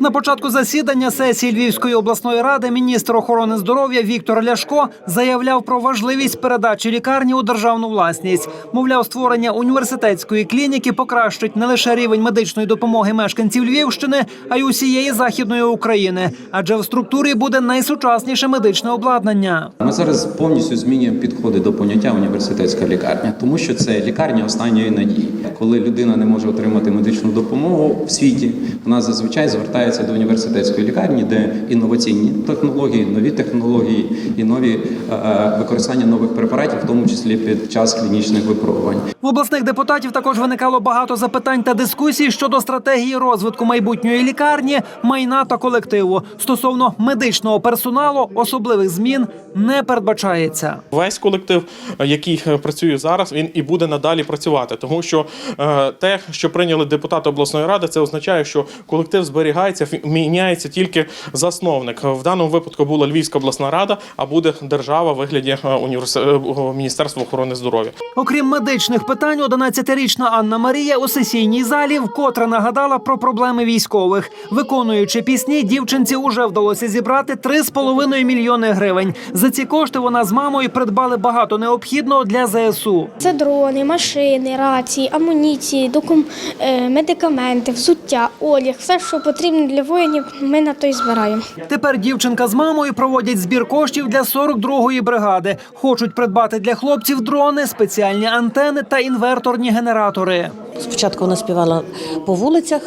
На початку засідання сесії Львівської обласної ради міністр охорони здоров'я Віктор Ляшко заявляв про важливість передачі лікарні у державну власність. Мовляв, створення університетської клініки покращить не лише рівень медичної допомоги мешканців Львівщини, а й усієї західної України. Адже в структурі буде найсучасніше медичне обладнання. Ми зараз повністю змінюємо підходи до поняття університетська лікарня, тому що це лікарня останньої надії. Коли людина не може отримати медичну допомогу в світі, вона зазвичай звертається до університетської лікарні, де інноваційні технології, нові технології і нові е, е, використання нових препаратів, в тому числі під час клінічних випробувань. В обласних депутатів також виникало багато запитань та дискусій щодо стратегії розвитку майбутньої лікарні, майна та колективу. Стосовно медичного персоналу особливих змін не передбачається. Весь колектив, е, який працює зараз, він і буде надалі працювати, тому що е, те, що прийняли депутати обласної ради, це означає, що колектив зберігається, фі- міняється тільки засновник. В даному випадку була Львівська обласна рада, а буде держава в вигляді е, універс- е, Міністерства охорони здоров'я. Окрім медичних питань, 11-річна Анна Марія у сесійній залі вкотре нагадала про проблеми військових. Виконуючи пісні, дівчинці уже вдалося зібрати 3,5 мільйони гривень. За ці кошти вона з мамою придбали багато необхідного для ЗСУ. Це дрони, машини, рації, амуніції, докум... е, медикаменти, взуття, одяг, все, що потрібно для воїнів, ми на то й збираємо. Тепер дівчинка з мамою проводять збір коштів для 42-ї бригади. Хочуть придбати для хлопців дрони, спеціальні антени та інверторні генератори. Спочатку вона співала по вулицях,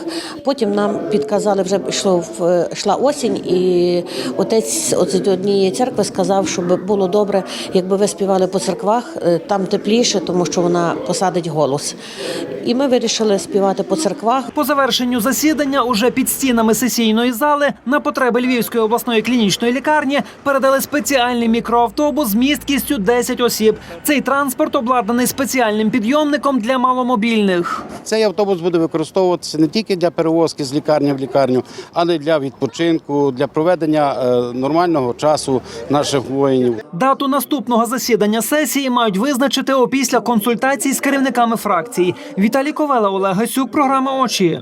потім нам підказали, вже йшло йшла осінь, і отець от однієї церкви сказав, щоб було добре, якби ви співали по церквах, е, там тепліше, тому що вона посадить голос. І ми вирішили співати по церквах. По завершенню засідання уже під стінами сесійної зали на потреби Львівської обласної клінічної лікарні передали спеціальний мікроавтобус з місткістю 10 осіб. Цей транспорт обладнаний спеціальним підйомником для маломобільних. Цей автобус буде використовуватися не тільки для перевозки з лікарні в лікарню, але й для відпочинку, для проведення е, нормального часу наших воїнів. Дату наступного засідання сесії мають визначити опісля консультацій з керівниками фракції. Віталій Ковела, Олег Гасюк, програма Очі.